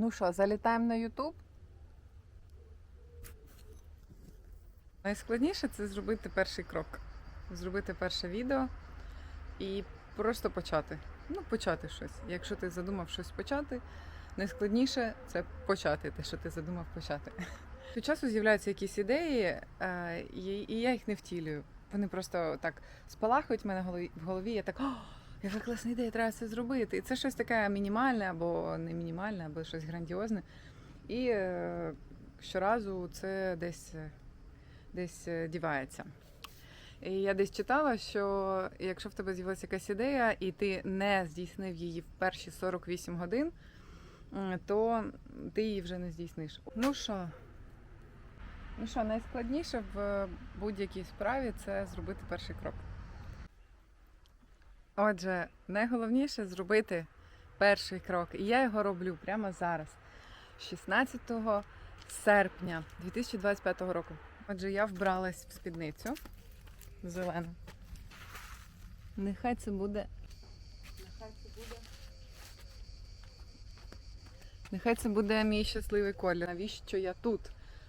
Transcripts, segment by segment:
Ну що, залітаємо на Ютуб? Найскладніше це зробити перший крок. Зробити перше відео і просто почати. Ну, почати щось. Якщо ти задумав щось почати, найскладніше це почати те, що ти задумав почати. Від часу з'являються якісь ідеї, е, і я їх не втілюю. Вони просто так спалахують в мене в голові- Я так, яка класна ідея, треба це зробити. І це щось таке мінімальне або не мінімальне, або щось грандіозне. І е, щоразу це десь, е, десь е, дівається. І я десь читала, що якщо в тебе з'явилася якась ідея, і ти не здійснив її в перші 48 годин, то ти її вже не здійсниш. Ну що? Ну що, найскладніше в будь-якій справі це зробити перший крок. Отже, найголовніше зробити перший крок. І я його роблю прямо зараз, 16 серпня 2025 року. Отже, я вбралась в спідницю зелену. Нехай це буде. Нехай це буде. Нехай це буде мій щасливий колір. Навіщо я тут?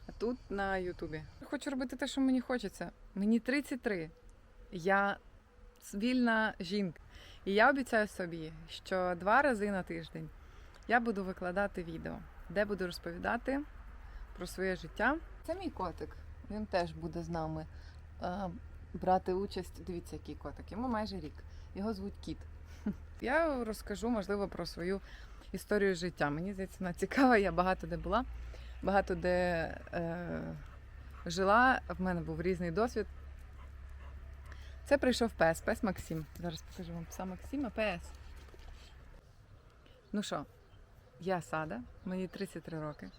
А тут на Ютубі. Хочу робити те, що мені хочеться. Мені 33. Я вільна жінка. І я обіцяю собі, що два рази на тиждень я буду викладати відео, де буду розповідати про своє життя. Це мій котик. Він теж буде з нами е, брати участь. Дивіться, який котик. Йому майже рік. Його звуть Кіт. Я розкажу, можливо, про свою історію життя. Мені здається, вона цікава. Я багато де була, багато де е, жила. В мене був різний досвід. Це прийшов пес, пес Максим. Зараз покажу вам пса Максима, пес. Ну що, я сада, мені 33 роки.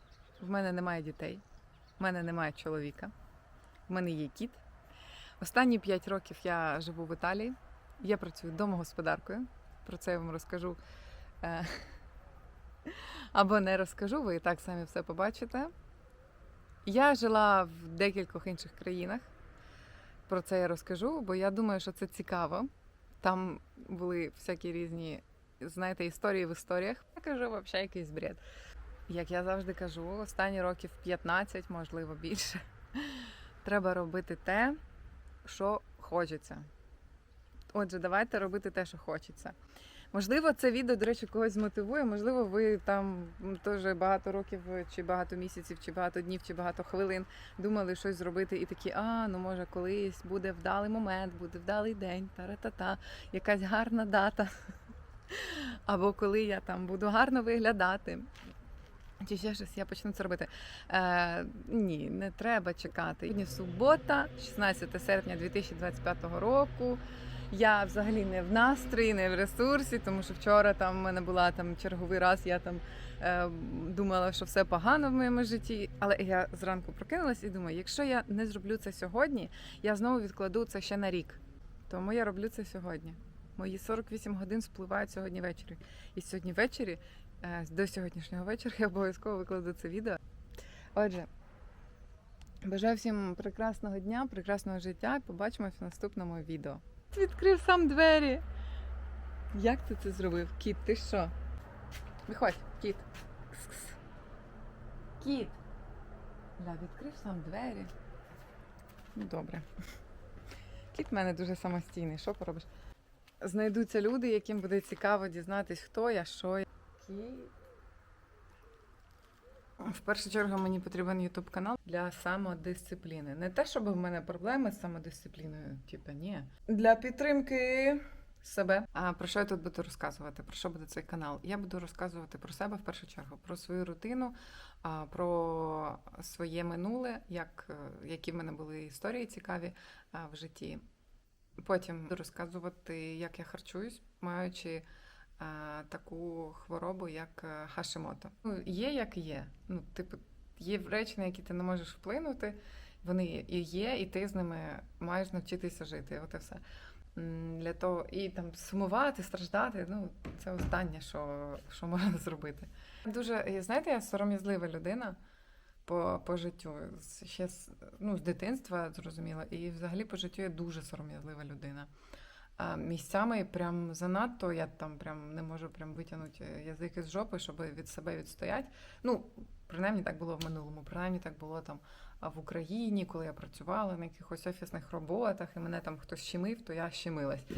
В мене немає дітей, в мене немає чоловіка, в мене є кіт. Останні 5 років я живу в Італії. Я працюю домогосподаркою. Про це я вам розкажу. е, Або не розкажу, ви і так самі все побачите. Я жила в декількох інших країнах. Про це я розкажу, бо я думаю, що це цікаво. Там були всякі різні, знаєте, історії в історіях. Я кажу, взагалі якийсь бред. Як я завжди кажу, останні років 15, можливо, більше. Треба робити те, що хочеться. Отже, давайте робити те, що хочеться. Можливо, це відео, до речі, когось змотивує. Можливо, ви там теж багато років, чи багато місяців, чи багато днів, чи багато хвилин думали щось зробити, і такі, а ну може, колись буде вдалий момент, буде вдалий день, та-ра-та-та, якась гарна дата. Або коли я там буду гарно виглядати. Чи ще щось я почну це робити. Е, ні, не треба чекати. Сьогодні субота, 16 серпня 2025 року. Я взагалі не в настрої, не в ресурсі, тому що вчора там в мене була там черговий раз, я там е, думала, що все погано в моєму житті. Але я зранку прокинулась і думаю, якщо я не зроблю це сьогодні, я знову відкладу це ще на рік. Тому я роблю це сьогодні. Мої 48 годин спливають сьогодні ввечері. І сьогодні ввечері, е, до сьогоднішнього вечора, я обов'язково викладу це відео. Отже, бажаю всім прекрасного дня, прекрасного життя. Побачимось в наступному відео. Відкрив сам двері. Як ти це зробив? Кіт, ти що? Виходь, кіт. Кс-кс. Кіт. Ля, відкрив сам двері. Ну, добре. Кіт в мене дуже самостійний. Що поробиш? Знайдуться люди, яким буде цікаво дізнатись, хто я, що я. Кіт. В першу чергу мені потрібен YouTube канал для самодисципліни. Не те, щоб в мене проблеми з самодисципліною, типа ні. Для підтримки себе. А про що я тут буду розказувати? Про що буде цей канал? Я буду розказувати про себе в першу чергу, про свою рутину, про своє минуле, як, е, які в мене були історії цікаві в житті. Потім буду розказувати, як я харчуюсь, маючи таку хворобу, як е, Хашимото. Ну, є як є. Ну, типу, є речі, на які ти не можеш вплинути. Вони і є, і ти з ними маєш навчитися жити. От і все. Для того і там сумувати, страждати. Ну, це останнє, що, що можна зробити. Дуже, знаєте, я сором'язлива людина по, по життю. Ще ну, з дитинства зрозуміла. І взагалі по життю я дуже сором'язлива людина. Місцями прям занадто, я там прям не можу прям витягнути язик із жопи, щоб від себе відстояти. Ну, принаймні так було в минулому, принаймні так було там в Україні, коли я працювала на якихось офісних роботах, і мене там хтось щемив, то я щемилась.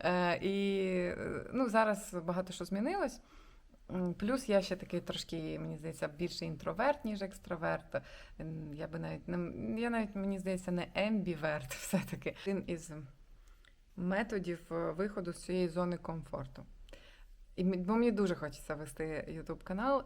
Е, І е, ну, зараз багато що змінилось. Плюс я ще такий трошки, мені здається, більше інтроверт, ніж екстраверт. Я би навіть я навіть мені здається не ембіверт, все-таки. Один із методів е, виходу з цієї зони комфорту. І бо мені дуже хочеться вести YouTube канал.